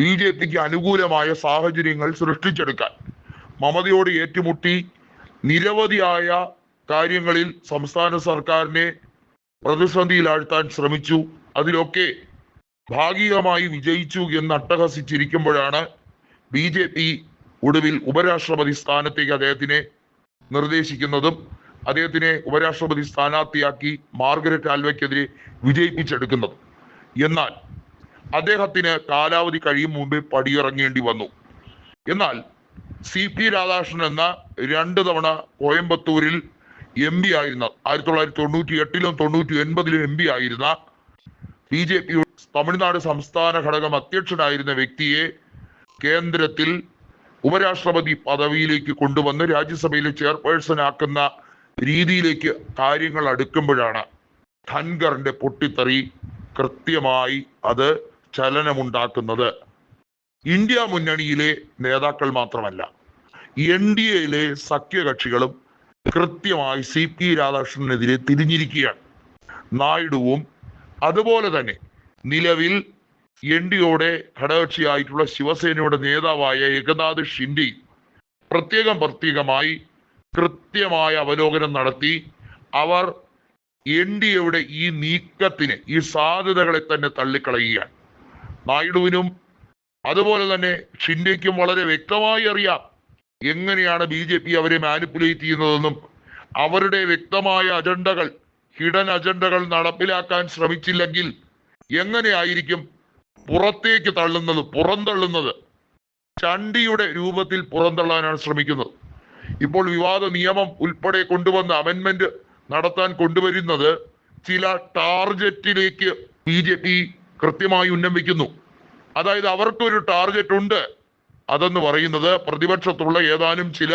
B J പിക്ക് അനുകൂലമായ സാഹചര്യങ്ങൾ സൃഷ്ടിച്ചെടുക്കാൻ മമതയോട് ഏറ്റുമുട്ടി നിരവധിയായ കാര്യങ്ങളിൽ സംസ്ഥാന സർക്കാരിനെ പ്രതിസന്ധിയിലാഴ്ത്താൻ ശ്രമിച്ചു. അതിലൊക്കെ ഭാഗികമായി വിജയിച്ചു എന്ന് അട്ടഹസിച്ചിരിക്കുമ്പോഴാണ് ബി ജെ പി ഒടുവിൽ ഉപരാഷ്ട്രപതി സ്ഥാനത്തേക്ക് അദ്ദേഹത്തിനെ നിർദ്ദേശിക്കുന്നതും അദ്ദേഹത്തിനെ ഉപരാഷ്ട്രപതി സ്ഥാനാർത്ഥിയാക്കി മാർഗരറ്റ് ആൽവയ്ക്കെതിരെ വിജയിപ്പിച്ചെടുക്കുന്നതും. എന്നാൽ അദ്ദേഹത്തിന് കാലാവധി കഴിയും മുമ്പേ പടിയിറങ്ങേണ്ടി വന്നു. എന്നാൽ സി പി രാധാകൃഷ്ണൻ എന്ന രണ്ട് തവണ കോയമ്പത്തൂരിൽ എം പി ആയിരുന്ന ആയിരത്തി തൊള്ളായിരത്തി തൊണ്ണൂറ്റി എട്ടിലും തൊണ്ണൂറ്റി ഒൻപതിലും എം പി ആയിരുന്ന ബി ജെ പി തമിഴ്നാട് സംസ്ഥാന ഘടകം അധ്യക്ഷനായിരുന്ന വ്യക്തിയെ കേന്ദ്രത്തിൽ ഉപരാഷ്ട്രപതി പദവിയിലേക്ക് കൊണ്ടുവന്ന് രാജ്യസഭയിലെ ചെയർപേഴ്സൺ ആക്കുന്ന രീതിയിലേക്ക് കാര്യങ്ങൾ അടുക്കുമ്പോഴാണ് ധൻഖറിന്റെ പൊട്ടിത്തെറി കൃത്യമായി അത് ചലനമുണ്ടാക്കുന്നത് ഇന്ത്യ മുന്നണിയിലെ നേതാക്കൾ മാത്രമല്ല എൻ ഡി എയിലെ സഖ്യകക്ഷികളും കൃത്യമായി സി പി രാധാകൃഷ്ണനെതിരെ തിരിഞ്ഞിരിക്കുകയാണ്. നായിഡുവും അതുപോലെ തന്നെ നിലവിൽ എൻ ഡിയുടെ ഘടകകക്ഷിയായിട്ടുള്ള ശിവസേനയുടെ നേതാവായ ഏകനാഥ് ഷിൻഡി പ്രത്യേകം പ്രത്യേകമായി കൃത്യമായ അവലോകനം നടത്തി അവർ എൻ ഡി എയുടെ ഈ നീക്കത്തിന് ഈ സാധ്യതകളെ തന്നെ തള്ളിക്കളയുകയാണ്. നായിഡുവിനും അതുപോലെ തന്നെ ഷിൻഡയ്ക്കും വളരെ വ്യക്തമായി അറിയാം എങ്ങനെയാണ് ബി ജെ പി അവരെ മാനിപ്പുലേറ്റ് ചെയ്യുന്നതെന്നും അവരുടെ വ്യക്തമായ അജണ്ടകൾ ഹിഡൻ അജണ്ടകൾ നടപ്പിലാക്കാൻ ശ്രമിച്ചില്ലെങ്കിൽ എങ്ങനെയായിരിക്കും പുറത്തേക്ക് തള്ളുന്നത് പുറന്തള്ളുന്നത്? ചണ്ടിയുടെ രൂപത്തിൽ പുറന്തള്ളാനാണ് ശ്രമിക്കുന്നത്. ഇപ്പോൾ വിവാദ നിയമം ഉൾപ്പെടെ കൊണ്ടുവന്ന അമെന്മെന്റ് നടത്താൻ കൊണ്ടുവരുന്നത് ചില ടാർജറ്റിലേക്ക് ബി ജെ പി കൃത്യമായി ഉന്നമിക്കുന്നു. അതായത് അവർക്കൊരു ടാർഗറ്റ് ഉണ്ട്. അതെന്ന് പറയുന്നത് പ്രതിപക്ഷത്തുള്ള ഏതാനും ചില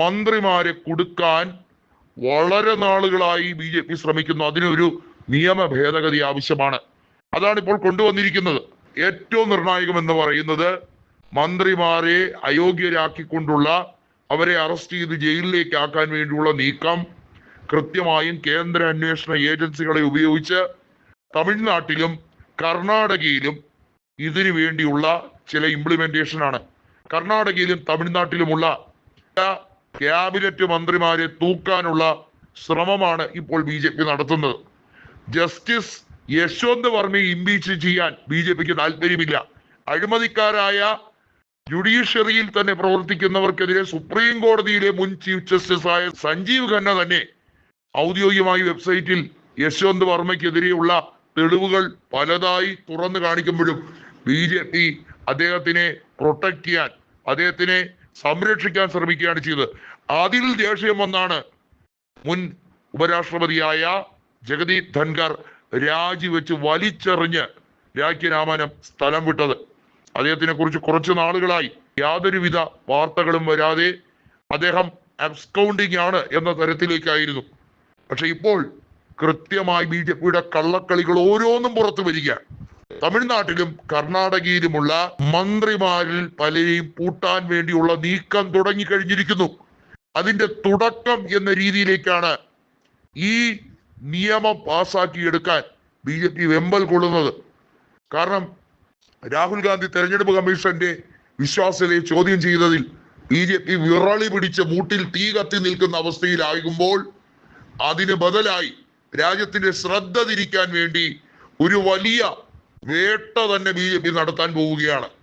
മന്ത്രിമാരെ കൊടുക്കാൻ വളരെ നാളുകളായി ബി ജെ പി ശ്രമിക്കുന്നു. അതിനൊരു നിയമ ഭേദഗതി ആവശ്യമാണ്. അതാണ് ഇപ്പോൾ കൊണ്ടുവന്നിരിക്കുന്നത്. ഏറ്റവും നിർണായകം എന്ന് പറയുന്നത് മന്ത്രിമാരെ അയോഗ്യരാക്കിക്കൊണ്ടുള്ള അവരെ അറസ്റ്റ് ചെയ്ത് ജയിലിലേക്ക് ആക്കാൻ വേണ്ടിയുള്ള നീക്കം കൃത്യമായും കേന്ദ്ര അന്വേഷണ ഏജൻസികളെ ഉപയോഗിച്ച് തമിഴ്നാട്ടിലും കർണാടകയിലും ഇതിനു വേണ്ടിയുള്ള ചില ഇംപ്ലിമെന്റേഷൻ ആണ്. കർണാടകയിലും തമിഴ്നാട്ടിലുമുള്ള ക്യാബിനറ്റ് മന്ത്രിമാരെ തൂക്കാനുള്ള ശ്രമമാണ് ഇപ്പോൾ ബി ജെ പി നടത്തുന്നത്. ജസ്റ്റിസ് യശ്വന്ത് വർമ്മയെ ഇംപീച്ച് ചെയ്യാൻ ബി ജെ പിക്ക് താല്പര്യമില്ല. അഴിമതിക്കാരായ ജുഡീഷ്യറിയിൽ തന്നെ പ്രവർത്തിക്കുന്നവർക്കെതിരെ സുപ്രീം കോടതിയിലെ മുൻ ചീഫ് ജസ്റ്റിസ് ആയ സഞ്ജീവ് ഖന്ന തന്നെ ഔദ്യോഗികമായി വെബ്സൈറ്റിൽ യശ്വന്ത് വർമ്മയ്ക്കെതിരെയുള്ള തെളിവുകൾ പലതായി തുറന്നു കാണിക്കുമ്പോഴും ബി ജെ പി അദ്ദേഹത്തിനെ പ്രൊട്ടക്ട് ചെയ്യാൻ അദ്ദേഹത്തിനെ സംരക്ഷിക്കാൻ ശ്രമിക്കുകയാണ് ചെയ്തത്. അതിൽ ദേഷ്യം വന്നാണ് മുൻ ഉപരാഷ്ട്രപതിയായ ജഗദീപ് ധൻഖർ രാജിവെച്ച് വലിച്ചെറിഞ്ഞ് രാജ്യരാമനം സ്ഥലം വിട്ടത്. അദ്ദേഹത്തിനെ കുറിച്ച് കുറച്ച് നാളുകളായി യാതൊരുവിധ വാർത്തകളും വരാതെ അദ്ദേഹം അബ്സ്കൗണ്ടിങ് ആണ് എന്ന തരത്തിലേക്കായിരുന്നു. പക്ഷെ ഇപ്പോൾ കൃത്യമായി ബി ജെ പിയുടെ കള്ളക്കളികൾ ഓരോന്നും പുറത്തു വരികയാണ്. തമിഴ്നാട്ടിലും കർണാടകയിലുമുള്ള മന്ത്രിമാരിൽ പലരെയും പൂട്ടാൻ വേണ്ടിയുള്ള നീക്കം തുടങ്ങിക്കഴിഞ്ഞിരിക്കുന്നു. അതിന്റെ തുടക്കം എന്ന രീതിയിലേക്കാണ് ഈ നിയമം പാസാക്കിയെടുക്കാൻ ബി ജെ പി വെമ്പൽ കൊള്ളുന്നത്. കാരണം രാഹുൽ ഗാന്ധി തെരഞ്ഞെടുപ്പ് കമ്മീഷന്റെ വിശ്വാസ്യതയെ ചോദ്യം ചെയ്തതിൽ ബി ജെ പി വിറളി പിടിച്ച് മൂട്ടിൽ തീ കത്തി നിൽക്കുന്ന അവസ്ഥയിലാകുമ്പോൾ അതിന് ബദലായി രാജ്യത്തിന്റെ ശ്രദ്ധ തിരിക്കാൻ വേണ്ടി ഒരു വലിയ വേട്ട തന്നെ ബി ജെ പി നടത്താൻ പോവുകയാണ്.